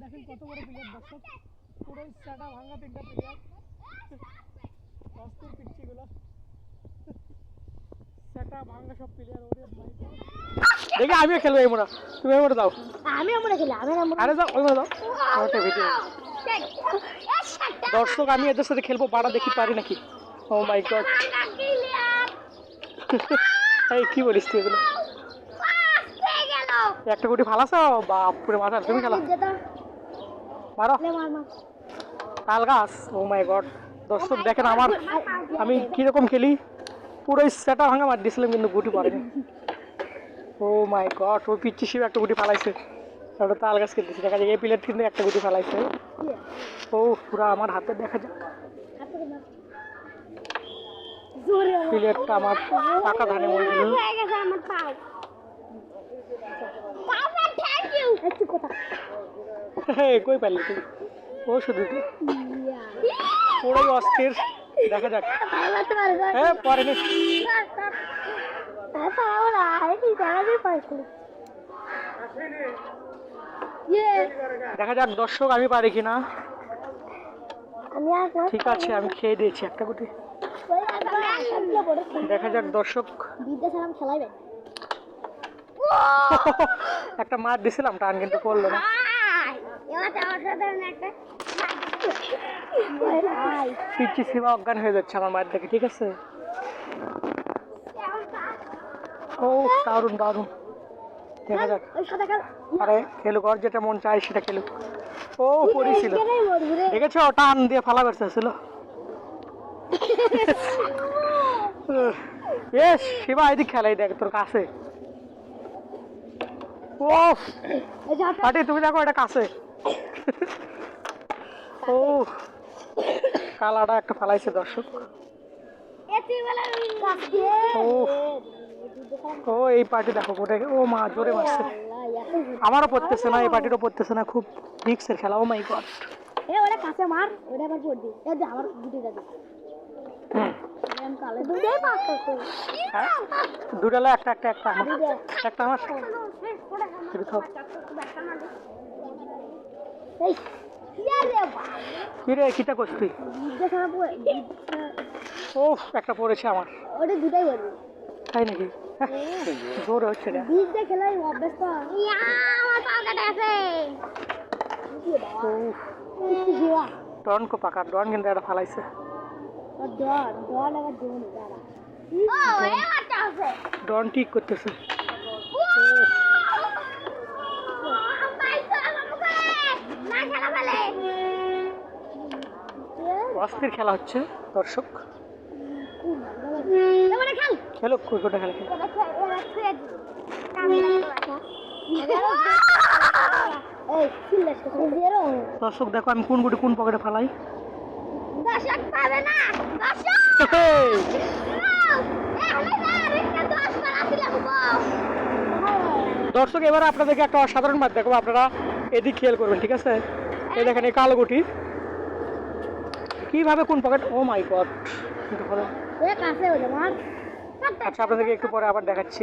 দেখেন কত বড় প্লেয়ার দর্শক। পুরো চাটা ভাঙা তিনটা প্লেয়ার অস্থির পিচ্ছিগুলো সেটা ভাঙা সব প্লেয়ার ওরে ভাই। দেখি আমিও খেলব এই মোড়া। তুমি এই মোড়া দাও। আমি আমরা খেলি আমি আমরা আরে দাও ওই মোড়া দাও ওটা ভিডিও দর্শক আমি এদের সাথে খেলব বাড়া দেখি পারি নাকি। ও মাই গড এই কি বলিস তুই এগুলো? একটা গুটি ফালাছো বাপরে মাথা তুমি খেলা। মারো। তাল গাছ। ও মাই গড দর্শক দেখেন আমার আমি কীরকম খেলি? পুরো সেটা ভাঙা মার দিয়েছিলাম কিন্তু গুটি পারেনি ও মাই গড ও পিচ্ছি শিব একটা গুটি ফালাইছে। ওটা তাল গাছ খেলতেছে। দেখা যায় এই প্লেট কিন্তু একটা গুটি ফালাইছে। ও পুরো আমার হাতে দেখা যাক। প্লেটটা আমার টাকা ধানে মরে গেল কই পারলি তুই? ও শুধু পুরোই অস্থির। দেখা যাক। হ্যাঁ পরে দেখা যাক দর্শক আমি পারি কিনা ঠিক আছে আমি খেয়ে দিয়েছি একটা গুটি। দেখা যাক দর্শক। একটা মার দিছিলাম টান কিন্তু করল না। পিচ্ছি সীমা অজ্ঞান হয়ে যাচ্ছে আমার মায়ের দেখে ঠিক আছে? ও দারুণ দারুণ। দেখা যাক। আরে খেলুক ওর যেটা মন চায় সেটা খেলুক। ও পড়েছিল। দেখেছ টান দিয়ে ফালা বেরছিল এস শিবা এদিক খেলাই দেখ তোর কাছে। ও পাটি তুমি দেখো এটা কাছে। ও কালাটা একটা ফালাইছে দর্শক ও ও এই পার্টি দেখো গোটে ও মা জোরে মারছে আমারও পড়তেছে না এই পার্টিরও পড়তেছে না খুব রিক্সের খেলা ও মাই গড এ ওটা কাছে মার ওটা আবার পড়বি এ দে আমার করতে হ্যাঁ দুটালে একটা একটা একটা আমার একটা আমার এটা তো এই ইয়া রে বাবা। কি রে কিটা করছিস তুই? ও একটা পড়েছে আমার। ওটা দুটাই করবি তাই নাকি? হ্যাঁ, জোরে হচ্ছে রে। বিদ্যা খেলাই অভ্যাস তো আমার পা কাটা আছে ডন কো পাকা ডন কিন্তু এটা ফালাইছে। ডর ডর আবার না আছে। ডন ঠিক করতেছে। অস্থির খেলা হচ্ছে, দর্শক। খেলো কই কোটা খেলা? দর্শক, দেখো আমি কোন গুটি কোন পকেটে ফালাই। দর্শক, এবার আপনাদেরকে একটা অসাধারণ মাছ দেখো আপনারা এদিক খেয়াল করবেন, ঠিক আছে? এই দেখেন এই কালো গুটি। কীভাবে কোন পকেট ও মাই গড আচ্ছা আপনাদেরকে একটু পরে আবার দেখাচ্ছি।